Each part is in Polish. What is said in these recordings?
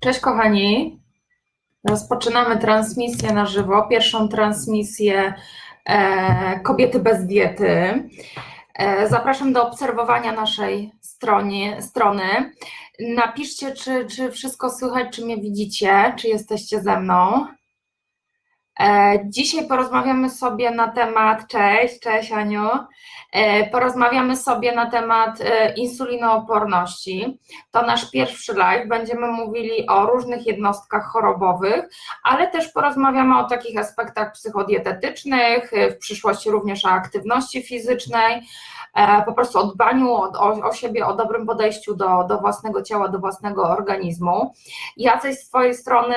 Cześć kochani. Rozpoczynamy transmisję na żywo. Pierwszą transmisję e, Kobiety bez diety. E, zapraszam do obserwowania naszej stronie, strony. Napiszcie, czy, czy wszystko słychać, czy mnie widzicie, czy jesteście ze mną. E, dzisiaj porozmawiamy sobie na temat, cześć, cześć Aniu, porozmawiamy sobie na temat e, insulinooporności. To nasz pierwszy live, będziemy mówili o różnych jednostkach chorobowych, ale też porozmawiamy o takich aspektach psychodietetycznych, w przyszłości również o aktywności fizycznej, po prostu o dbaniu o, o, siebie, o dobrym podejściu do, do własnego ciała, do własnego organizmu. Ja coś z swojej strony,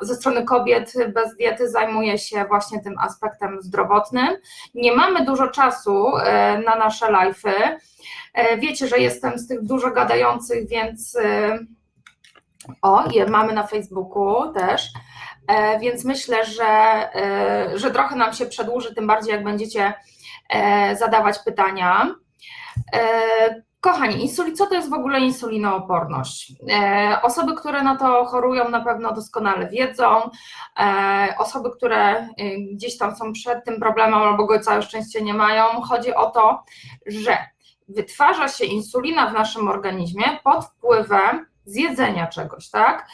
ze strony kobiet bez diety zajmuję się właśnie tym aspektem zdrowotnym. Nie mamy dużo czasu na nasze live'y. Wiecie, że jestem z tych dużo gadających, więc o, je mamy na Facebooku też. Więc myślę, że, że trochę nam się przedłuży, tym bardziej jak będziecie zadawać pytania. Kochani, insulin, co to jest w ogóle insulinooporność? Osoby, które na to chorują, na pewno doskonale wiedzą. Osoby, które gdzieś tam są przed tym problemem albo go całe szczęście nie mają, chodzi o to, że wytwarza się insulina w naszym organizmie pod wpływem z jedzenia czegoś, tak?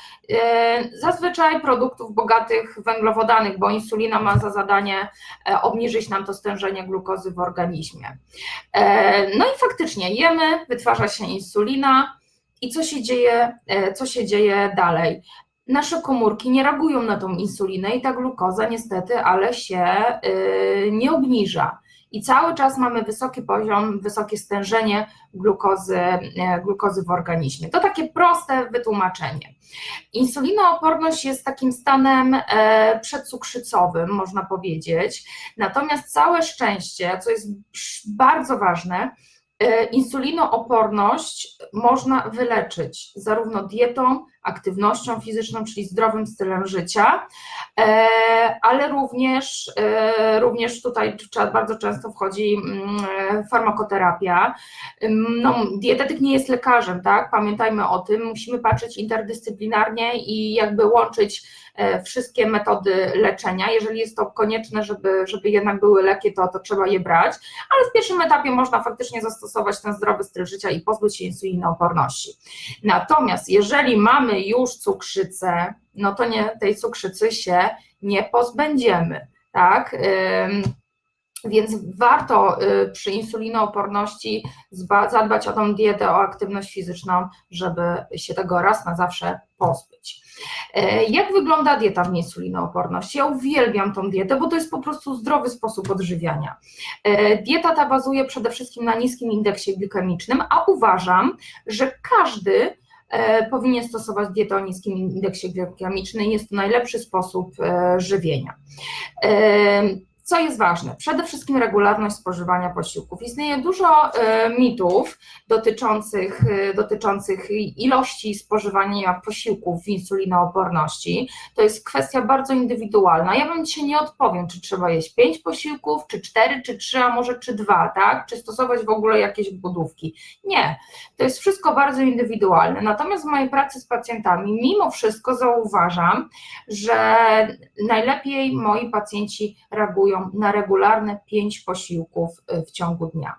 Zazwyczaj produktów bogatych węglowodanych, bo insulina ma za zadanie obniżyć nam to stężenie glukozy w organizmie. No i faktycznie jemy, wytwarza się insulina i co się dzieje, co się dzieje dalej? Nasze komórki nie reagują na tą insulinę i ta glukoza niestety, ale się nie obniża i cały czas mamy wysoki poziom, wysokie stężenie glukozy, glukozy w organizmie. To takie proste wytłumaczenie. Insulinooporność jest takim stanem przedcukrzycowym, można powiedzieć, natomiast całe szczęście, co jest bardzo ważne, insulinooporność można wyleczyć zarówno dietą, aktywnością fizyczną, czyli zdrowym stylem życia, ale również, również tutaj bardzo często wchodzi farmakoterapia. No, dietetyk nie jest lekarzem, tak? Pamiętajmy o tym, musimy patrzeć interdyscyplinarnie i jakby łączyć wszystkie metody leczenia. Jeżeli jest to konieczne, żeby, żeby jednak były leki, to, to trzeba je brać, ale w pierwszym etapie można faktycznie zastosować ten zdrowy styl życia i pozbyć się insulinooporności. Natomiast jeżeli mamy już cukrzycę, no to nie, tej cukrzycy się nie pozbędziemy, tak? Więc warto przy insulinooporności zadbać o tą dietę, o aktywność fizyczną, żeby się tego raz na zawsze pozbyć. Jak wygląda dieta w insulinooporności? Ja uwielbiam tą dietę, bo to jest po prostu zdrowy sposób odżywiania. Dieta ta bazuje przede wszystkim na niskim indeksie glikemicznym, a uważam, że każdy powinien stosować dietę o niskim indeksie glikemicznym. Jest to najlepszy sposób żywienia. Co jest ważne? Przede wszystkim regularność spożywania posiłków. Istnieje dużo mitów dotyczących, dotyczących ilości spożywania posiłków w insulinooporności. To jest kwestia bardzo indywidualna. Ja Wam dzisiaj nie odpowiem, czy trzeba jeść 5 posiłków, czy 4, czy 3, a może czy 2, tak? Czy stosować w ogóle jakieś budówki. Nie, to jest wszystko bardzo indywidualne. Natomiast w mojej pracy z pacjentami, mimo wszystko zauważam, że najlepiej moi pacjenci reagują na regularne pięć posiłków w ciągu dnia.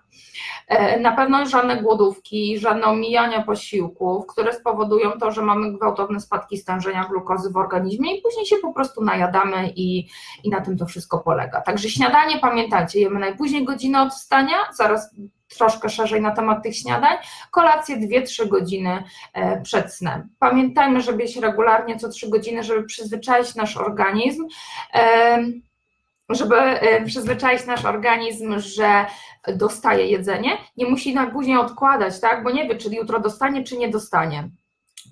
Na pewno żadne głodówki, żadne omijania posiłków, które spowodują to, że mamy gwałtowne spadki stężenia glukozy w organizmie i później się po prostu najadamy i, i na tym to wszystko polega. Także śniadanie, pamiętajcie, jemy najpóźniej godzinę od wstania, zaraz troszkę szerzej na temat tych śniadań, kolację 2-3 godziny przed snem. Pamiętajmy, żeby jeść regularnie co 3 godziny, żeby przyzwyczaić nasz organizm żeby przyzwyczaić nasz organizm, że dostaje jedzenie, nie musi na później odkładać, tak, bo nie wie, czy jutro dostanie, czy nie dostanie.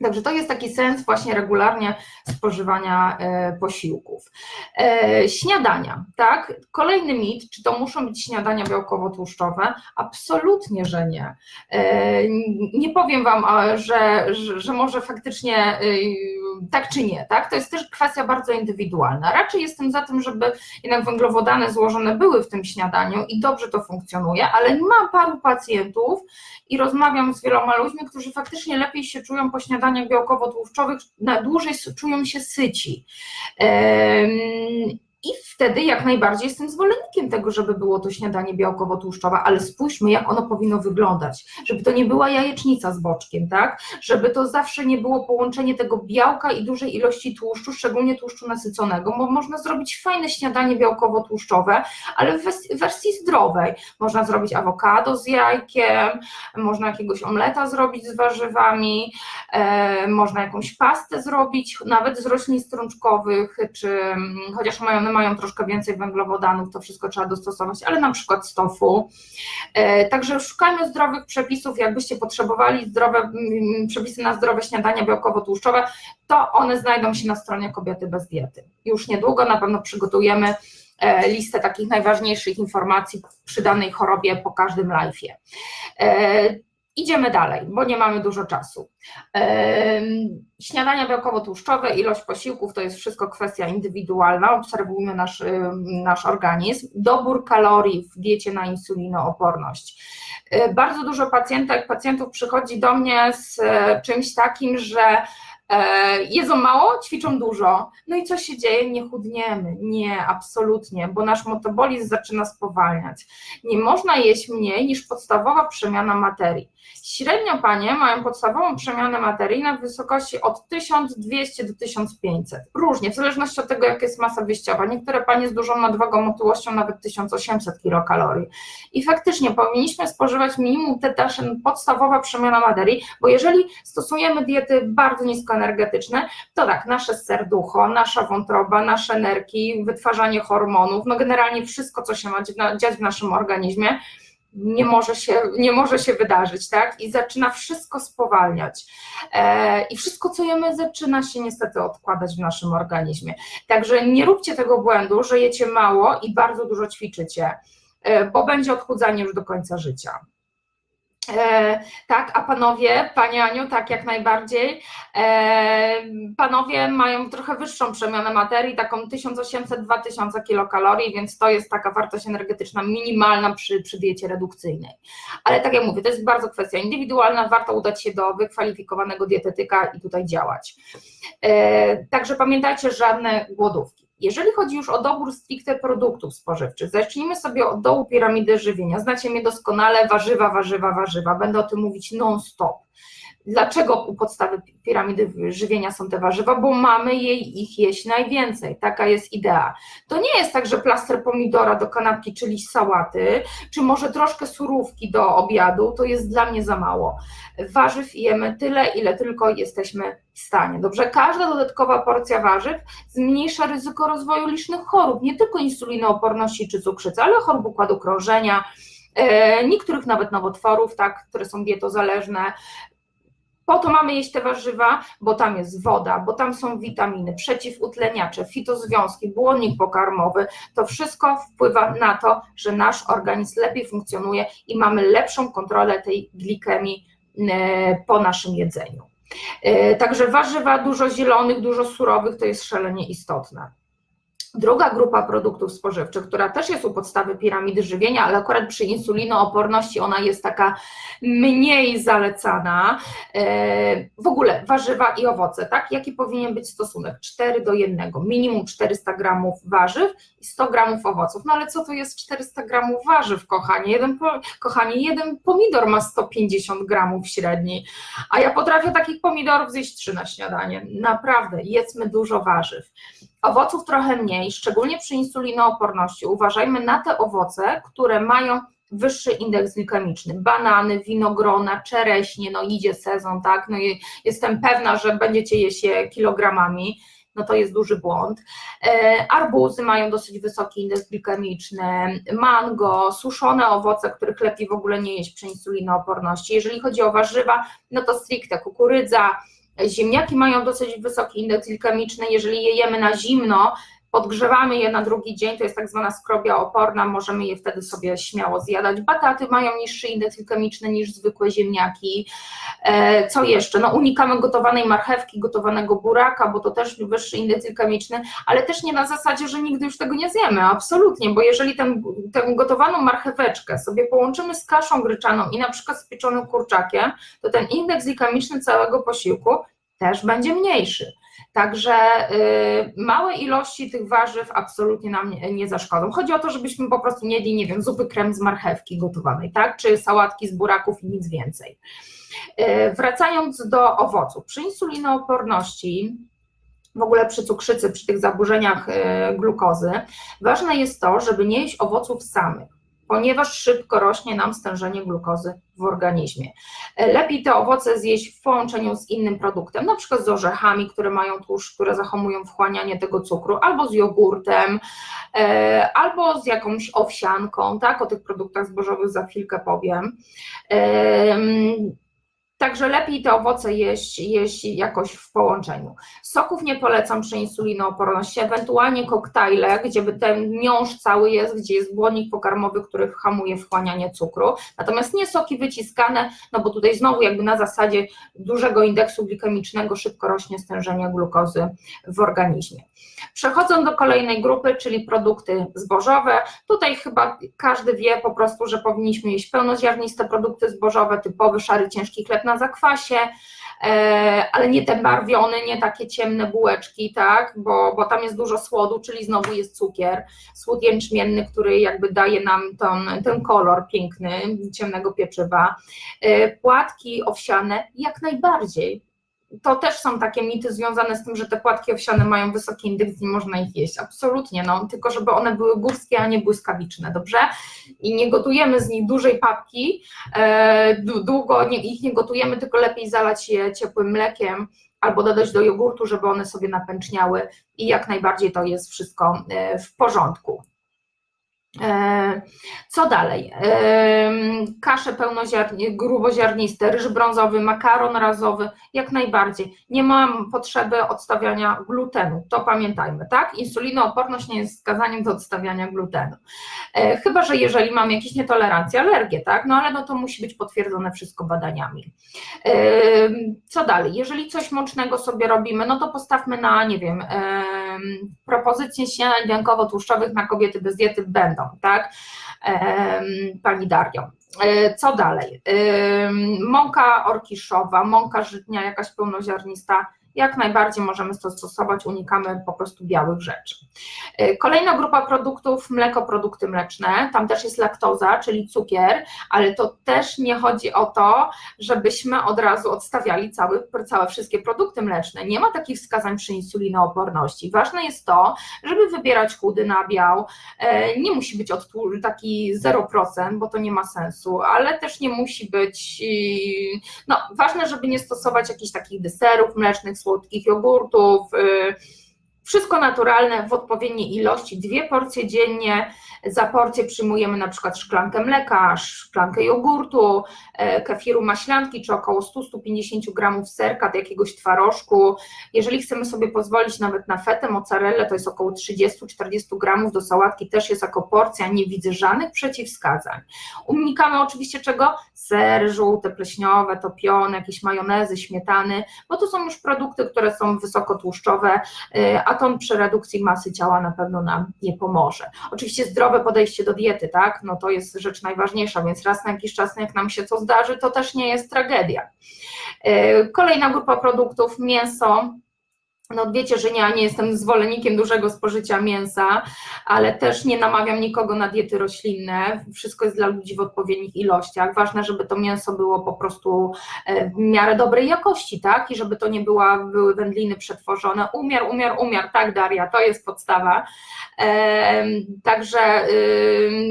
Także to jest taki sens właśnie regularnie spożywania posiłków. Śniadania, tak? Kolejny mit, czy to muszą być śniadania białkowo-tłuszczowe? Absolutnie, że nie. Nie powiem Wam, że, że, że może faktycznie tak czy nie, tak? To jest też kwestia bardzo indywidualna. Raczej jestem za tym, żeby jednak węglowodany złożone były w tym śniadaniu i dobrze to funkcjonuje, ale mam paru pacjentów i rozmawiam z wieloma ludźmi, którzy faktycznie lepiej się czują po śniadaniach białkowo-tłuszczowych, na dłużej czują się syci. I wtedy jak najbardziej jestem zwolennikiem tego, żeby było to śniadanie białkowo-tłuszczowe, ale spójrzmy, jak ono powinno wyglądać. Żeby to nie była jajecznica z boczkiem, tak? Żeby to zawsze nie było połączenie tego białka i dużej ilości tłuszczu, szczególnie tłuszczu nasyconego, bo można zrobić fajne śniadanie białkowo-tłuszczowe, ale w wersji zdrowej. Można zrobić awokado z jajkiem, można jakiegoś omleta zrobić z warzywami, e, można jakąś pastę zrobić, nawet z roślin strączkowych, czy chociaż mają one mają troszkę więcej węglowodanów, to wszystko trzeba dostosować, ale na przykład z tofu. E, także szukajmy zdrowych przepisów, jakbyście potrzebowali zdrowe mm, przepisy na zdrowe śniadania białkowo-tłuszczowe, to one znajdą się na stronie Kobiety bez diety. Już niedługo na pewno przygotujemy e, listę takich najważniejszych informacji przy danej chorobie po każdym live'ie. Idziemy dalej, bo nie mamy dużo czasu. Śniadania białkowo-tłuszczowe, ilość posiłków to jest wszystko kwestia indywidualna, obserwujmy nasz, nasz organizm. Dobór kalorii w diecie na insulinooporność. E, bardzo dużo pacjentek, pacjentów przychodzi do mnie z e, czymś takim, że jedzą mało, ćwiczą dużo. No i co się dzieje? Nie chudniemy. Nie, absolutnie, bo nasz metabolizm zaczyna spowalniać. Nie można jeść mniej niż podstawowa przemiana materii. Średnio panie mają podstawową przemianę materii na wysokości od 1200 do 1500. Różnie, w zależności od tego, jaka jest masa wyjściowa. Niektóre panie z dużą nadwagą, otyłością nawet 1800 kilokalorii. I faktycznie powinniśmy spożywać minimum te nasze podstawowa przemiana materii, bo jeżeli stosujemy diety bardzo nisko energetyczne, to tak, nasze serducho, nasza wątroba, nasze nerki, wytwarzanie hormonów, no generalnie wszystko, co się ma dziać w naszym organizmie, nie może się, nie może się wydarzyć, tak? I zaczyna wszystko spowalniać. E, I wszystko, co jemy, zaczyna się niestety odkładać w naszym organizmie. Także nie róbcie tego błędu, że jecie mało i bardzo dużo ćwiczycie, e, bo będzie odchudzanie już do końca życia. E, tak, a panowie, Pani Aniu, tak jak najbardziej. E, panowie mają trochę wyższą przemianę materii, taką 1800-2000 kilokalorii, więc to jest taka wartość energetyczna minimalna przy, przy diecie redukcyjnej. Ale tak jak mówię, to jest bardzo kwestia indywidualna, warto udać się do wykwalifikowanego dietetyka i tutaj działać. E, także pamiętajcie, żadne głodówki. Jeżeli chodzi już o dobór stricte produktów spożywczych, zacznijmy sobie od dołu piramidy żywienia. Znacie mnie doskonale, warzywa, warzywa, warzywa. Będę o tym mówić non-stop. Dlaczego u podstawy piramidy żywienia są te warzywa? Bo mamy jej ich jeść najwięcej. Taka jest idea. To nie jest tak, że plaster pomidora do kanapki, czyli sałaty, czy może troszkę surówki do obiadu, to jest dla mnie za mało. Warzyw jemy tyle, ile tylko jesteśmy w stanie. Dobrze, każda dodatkowa porcja warzyw zmniejsza ryzyko rozwoju licznych chorób, nie tylko insulinooporności czy cukrzycy, ale chorób układu krążenia, e, niektórych nawet nowotworów, tak, które są dietozależne, po to mamy jeść te warzywa, bo tam jest woda, bo tam są witaminy, przeciwutleniacze, fitozwiązki, błonnik pokarmowy. To wszystko wpływa na to, że nasz organizm lepiej funkcjonuje i mamy lepszą kontrolę tej glikemii e, po naszym jedzeniu. E, także warzywa, dużo zielonych, dużo surowych to jest szalenie istotne. Druga grupa produktów spożywczych, która też jest u podstawy piramidy żywienia, ale akurat przy insulinooporności ona jest taka mniej zalecana. E, w ogóle warzywa i owoce, tak? Jaki powinien być stosunek? 4 do 1, minimum 400 gramów warzyw i 100 gramów owoców. No ale co to jest 400 gramów warzyw, kochanie? Jeden, kochanie, jeden pomidor ma 150 gramów średni, a ja potrafię takich pomidorów zjeść 3 na śniadanie. Naprawdę, jedzmy dużo warzyw. Owoców trochę mniej, szczególnie przy insulinooporności. Uważajmy na te owoce, które mają wyższy indeks glikemiczny. Banany, winogrona, czereśnie, no idzie sezon, tak? No i jestem pewna, że będziecie je kilogramami. No to jest duży błąd. E, arbuzy mają dosyć wysoki indeks glikemiczny, mango, suszone owoce, których lepiej w ogóle nie jeść przy insulinooporności. Jeżeli chodzi o warzywa, no to stricte kukurydza, Ziemniaki mają dosyć wysoki indeks glikemiczny, jeżeli je jemy na zimno, podgrzewamy je na drugi dzień, to jest tak zwana skrobia oporna, możemy je wtedy sobie śmiało zjadać. Bataty mają niższy indeks glikemiczny niż zwykłe ziemniaki. E, co jeszcze? No unikamy gotowanej marchewki, gotowanego buraka, bo to też wyższy indeks glikemiczny, ale też nie na zasadzie, że nigdy już tego nie zjemy, absolutnie, bo jeżeli ten, tę gotowaną marcheweczkę sobie połączymy z kaszą gryczaną i na przykład z pieczonym kurczakiem, to ten indeks glikemiczny całego posiłku też będzie mniejszy. Także y, małe ilości tych warzyw absolutnie nam nie, zaszkodzą. Chodzi o to, żebyśmy po prostu nie jedli, nie wiem, zupy krem z marchewki gotowanej, tak? Czy sałatki z buraków i nic więcej. Y, wracając do owoców. Przy insulinooporności w ogóle przy cukrzycy, przy tych zaburzeniach y, glukozy, ważne jest to, żeby nie jeść owoców samych ponieważ szybko rośnie nam stężenie glukozy w organizmie. E, lepiej te owoce zjeść w połączeniu z innym produktem, na przykład z orzechami, które mają tłuszcz, które zahamują wchłanianie tego cukru, albo z jogurtem, e, albo z jakąś owsianką, tak, o tych produktach zbożowych za chwilkę powiem. Także lepiej te owoce jeść, jeść jakoś w połączeniu. Soków nie polecam przy insulinooporności, ewentualnie koktajle, gdzie ten miąższ cały jest, gdzie jest błonnik pokarmowy, który hamuje wchłanianie cukru. Natomiast nie soki wyciskane, no bo tutaj znowu jakby na zasadzie dużego indeksu glikemicznego szybko rośnie stężenie glukozy w organizmie. Przechodząc do kolejnej grupy, czyli produkty zbożowe. Tutaj chyba każdy wie po prostu, że powinniśmy jeść pełnoziarniste produkty zbożowe, typowy szary ciężki chleb na zakwasie, e, ale nie te barwione, nie takie ciemne bułeczki, tak, bo, bo tam jest dużo słodu, czyli znowu jest cukier, słód jęczmienny, który jakby daje nam ten, ten kolor piękny ciemnego pieczywa. E, płatki owsiane jak najbardziej, to też są takie mity związane z tym, że te płatki owsiane mają wysoki indeks i można ich jeść. Absolutnie, no, tylko żeby one były górskie, a nie błyskawiczne, dobrze? I nie gotujemy z nich dużej papki, e, długo nie, ich nie gotujemy, tylko lepiej zalać je ciepłym mlekiem albo dodać do jogurtu, żeby one sobie napęczniały i jak najbardziej to jest wszystko e, w porządku. E, co dalej? E, kasze pełnoziarniste, gruboziarniste, ryż brązowy, makaron razowy, jak najbardziej. Nie mam potrzeby odstawiania glutenu, to pamiętajmy, tak? Insulinooporność nie jest wskazaniem do odstawiania glutenu. E, chyba, że jeżeli mam jakieś nietolerancje, alergie, tak? No ale no to musi być potwierdzone wszystko badaniami. Co dalej? Jeżeli coś mącznego sobie robimy, no to postawmy na, nie wiem, propozycje śniadań biankowo-tłuszczowych na kobiety bez diety będą, tak? Pani Dario. E, co dalej? Mąka orkiszowa, mąka żytnia, jakaś pełnoziarnista, jak najbardziej możemy to stosować, unikamy po prostu białych rzeczy. E, kolejna grupa produktów, mleko, produkty mleczne, tam też jest laktoza, czyli cukier, ale to też nie chodzi o to, żebyśmy od razu odstawiali cały, całe wszystkie produkty mleczne. Nie ma takich wskazań przy insulinooporności. Ważne jest to, żeby wybierać chudy nabiał, e, nie musi być taki 0%, bo to nie ma sensu, ale też nie musi być, no ważne, żeby nie stosować jakichś takich deserów mlecznych, słodkich jogurtów, y, wszystko naturalne w odpowiedniej ilości, dwie porcje dziennie. Za porcję przyjmujemy na przykład szklankę mleka, szklankę jogurtu, e, kefiru maślanki, czy około 100-150 gramów serka jakiegoś twarożku. Jeżeli chcemy sobie pozwolić nawet na fetę, mozzarellę, to jest około 30-40 gramów do sałatki, też jest jako porcja, nie widzę żadnych przeciwwskazań. Unikamy oczywiście czego? Ser żółte, pleśniowe, topione, jakieś majonezy, śmietany, bo to są już produkty, które są wysokotłuszczowe, e, a atom przy redukcji masy ciała na pewno nam nie pomoże. Oczywiście zdrowe podejście do diety, tak, no to jest rzecz najważniejsza, więc raz na jakiś czas, jak nam się co zdarzy, to też nie jest tragedia. E, kolejna grupa produktów, mięso, no wiecie, że ja nie jestem zwolennikiem dużego spożycia mięsa, ale też nie namawiam nikogo na diety roślinne. Wszystko jest dla ludzi w odpowiednich ilościach. Ważne, żeby to mięso było po prostu e, w miarę dobrej jakości, tak? I żeby to nie była, były wędliny przetworzone. Umiar, umiar, umiar, tak Daria, to jest podstawa. Także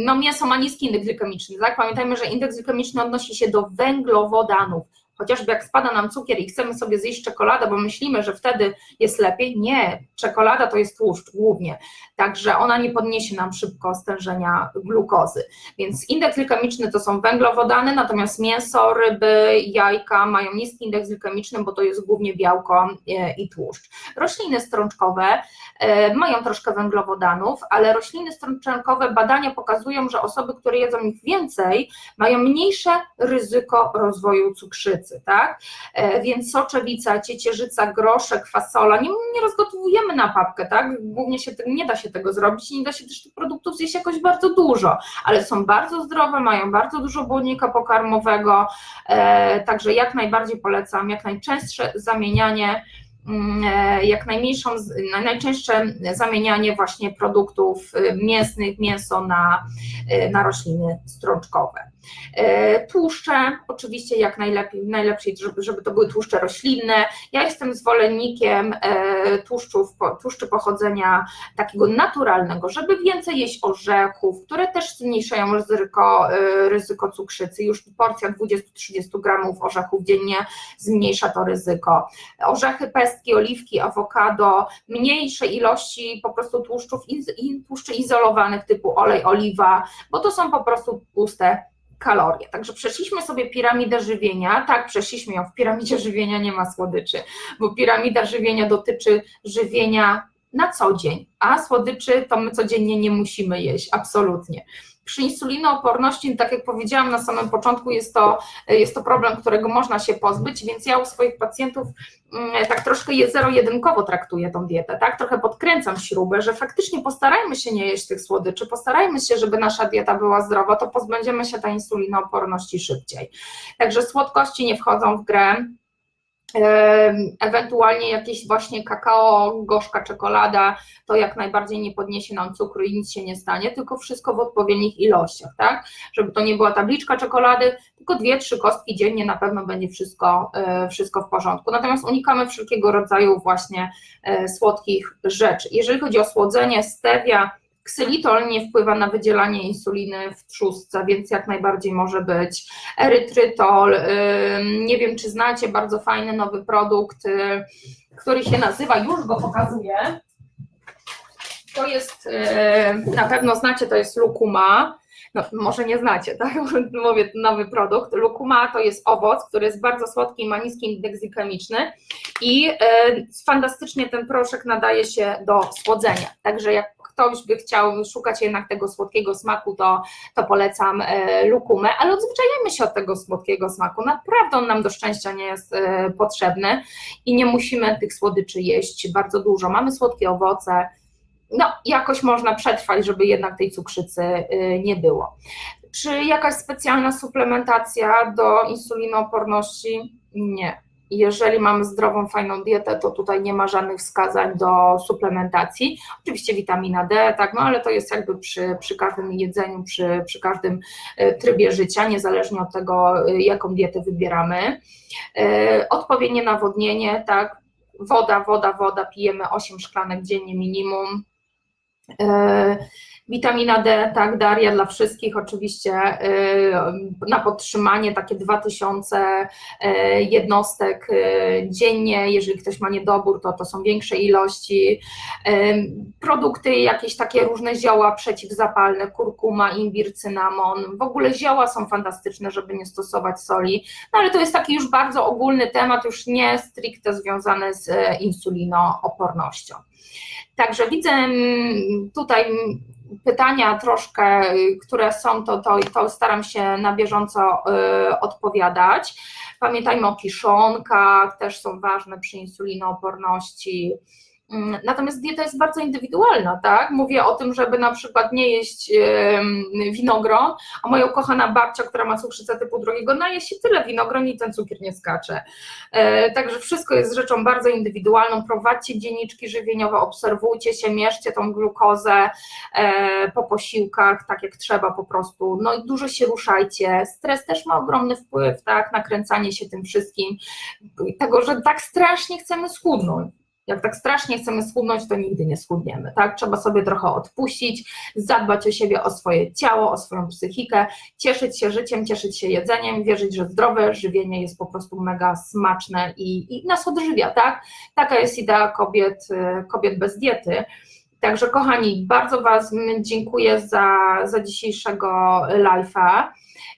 no mięso ma niski indeks glikemiczny, tak? Pamiętajmy, że indeks glikemiczny odnosi się do węglowodanów chociażby jak spada nam cukier i chcemy sobie zjeść czekoladę, bo myślimy, że wtedy jest lepiej, nie, czekolada to jest tłuszcz głównie, także ona nie podniesie nam szybko stężenia glukozy, więc indeks glykemiczny to są węglowodany, natomiast mięso, ryby, jajka mają niski indeks glykemiczny, bo to jest głównie białko e, i tłuszcz. Rośliny strączkowe e, mają troszkę węglowodanów, ale rośliny strączkowe badania pokazują, że osoby, które jedzą ich więcej, mają mniejsze ryzyko rozwoju cukrzycy, tak? E, więc soczewica, ciecierzyca, groszek, fasola, nie, nie rozgotowujemy na papkę, tak? Głównie się nie da się tego zrobić nie da się też tych produktów zjeść jakoś bardzo dużo, ale są bardzo zdrowe, mają bardzo dużo błonnika pokarmowego, e, także jak najbardziej polecam, jak najczęstsze zamienianie mm, e, jak najmniejszą, najczęstsze zamienianie właśnie produktów mięsnych, mięso na, na rośliny strączkowe. E, tłuszcze, oczywiście jak najlepiej, najlepiej, żeby, żeby to były tłuszcze roślinne. Ja jestem zwolennikiem e, tłuszczów, tłuszczy pochodzenia takiego naturalnego, żeby więcej jeść orzechów, które też zmniejszają ryzyko, e, ryzyko cukrzycy. Już porcja 20-30 gramów orzechów dziennie zmniejsza to ryzyko. Orzechy, pestki, oliwki, awokado, mniejsze ilości po prostu tłuszczów, tłuszczy izolowanych typu olej, oliwa, bo to są po prostu puste kalorie. Także przeszliśmy sobie piramidę żywienia. Tak, przeszliśmy ją. W piramidzie żywienia nie ma słodyczy, bo piramida żywienia dotyczy żywienia na co dzień, a słodyczy to my codziennie nie musimy jeść, absolutnie. Przy insulinooporności, tak jak powiedziałam na samym początku, jest to, jest to problem, którego można się pozbyć, więc ja u swoich pacjentów mm, tak troszkę je zero-jedynkowo traktuję tą dietę, tak? Trochę podkręcam śrubę, że faktycznie postarajmy się nie jeść tych słodyczy, postarajmy się, żeby nasza dieta była zdrowa, to pozbędziemy się tej insulinooporności szybciej. Także słodkości nie wchodzą w grę ewentualnie jakieś właśnie kakao, gorzka czekolada, to jak najbardziej nie podniesie nam cukru i nic się nie stanie, tylko wszystko w odpowiednich ilościach, tak? Żeby to nie była tabliczka czekolady, tylko dwie, trzy kostki dziennie na pewno będzie wszystko, e, wszystko w porządku. Natomiast unikamy wszelkiego rodzaju właśnie e, słodkich rzeczy. Jeżeli chodzi o słodzenie, stevia, Ksylitol nie wpływa na wydzielanie insuliny w trzustce, więc jak najbardziej może być. Erytrytol, nie wiem czy znacie, bardzo fajny nowy produkt, y, który się nazywa, już go pokazuję. To jest, y, na pewno znacie, to jest lukuma. No, może nie znacie, tak? Mówię, nowy produkt. Lukuma to jest owoc, który jest bardzo słodki i ma niski indeks glikemiczny i y, fantastycznie ten proszek nadaje się do słodzenia. Także jak ktoś by chciał szukać jednak tego słodkiego smaku, to, to polecam e, lukumę, ale odzwyczajamy się od tego słodkiego smaku. Naprawdę on nam do szczęścia nie jest e, potrzebny i nie musimy tych słodyczy jeść bardzo dużo. Mamy słodkie owoce, no jakoś można przetrwać, żeby jednak tej cukrzycy e, nie było. Czy jakaś specjalna suplementacja do insulinooporności? Nie jeżeli mamy zdrową, fajną dietę, to tutaj nie ma żadnych wskazań do suplementacji. Oczywiście witamina D, tak, no ale to jest jakby przy, przy każdym jedzeniu, przy, przy każdym e, trybie życia, niezależnie od tego, e, jaką dietę wybieramy. E, odpowiednie nawodnienie, tak, woda, woda, woda, pijemy 8 szklanek dziennie minimum Witamina D, tak, Daria dla wszystkich oczywiście y, na podtrzymanie takie 2000 y, jednostek y, dziennie, jeżeli ktoś ma niedobór, to to są większe ilości. Produkty, jakieś takie różne zioła przeciwzapalne, kurkuma, imbir, cynamon, w ogóle zioła są fantastyczne, żeby nie stosować soli, no ale to jest taki już bardzo ogólny temat, już nie stricte związany z insulinoopornością. Także widzę mm, tutaj pytania troszkę, które są, to, to, to staram się na bieżąco y, odpowiadać. Pamiętajmy o kiszonkach, też są ważne przy insulinooporności. Mm, natomiast dieta jest bardzo indywidualna, tak? Mówię o tym, żeby na przykład nie jeść winogron, a moja ukochana babcia, która ma cukrzycę typu drugiego, naje się tyle winogron i ten cukier nie skacze. E, także wszystko jest rzeczą bardzo indywidualną. Prowadźcie dzienniczki żywieniowe, obserwujcie się, mierzcie tą glukozę e, po posiłkach, tak jak trzeba po prostu. No i dużo się ruszajcie. Stres też ma ogromny wpływ, tak? Nakręcanie się tym wszystkim, tego, że tak strasznie chcemy schudnąć Jak tak strasznie chcemy schudnąć, to nigdy nie schudniemy, tak? Trzeba sobie trochę odpuścić, zadbać o siebie, o swoje ciało, o swoją psychikę, cieszyć się życiem, cieszyć się jedzeniem, wierzyć, że zdrowe żywienie jest po prostu mega smaczne i, i nas odżywia, tak? Taka jest idea kobiet, y, kobiet bez diety. Także kochani, bardzo Was dziękuję za, za dzisiejszego live'a.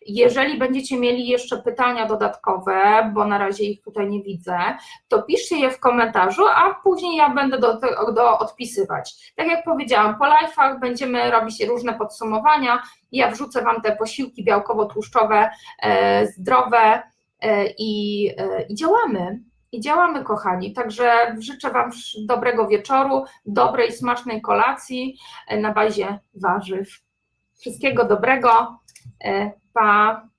Jeżeli będziecie mieli jeszcze pytania dodatkowe, bo na razie ich tutaj nie widzę, to piszcie je w komentarzu, a później ja będę do, do odpisywać. Tak jak powiedziałam, po live'ach będziemy robić różne podsumowania. Ja wrzucę Wam te posiłki białkowo-tłuszczowe, e, zdrowe e, i, e, i działamy. I działamy, kochani. Także życzę Wam dobrego wieczoru, dobrej, smacznej kolacji e, na bazie warzyw. Wszystkiego dobrego. E, Pa.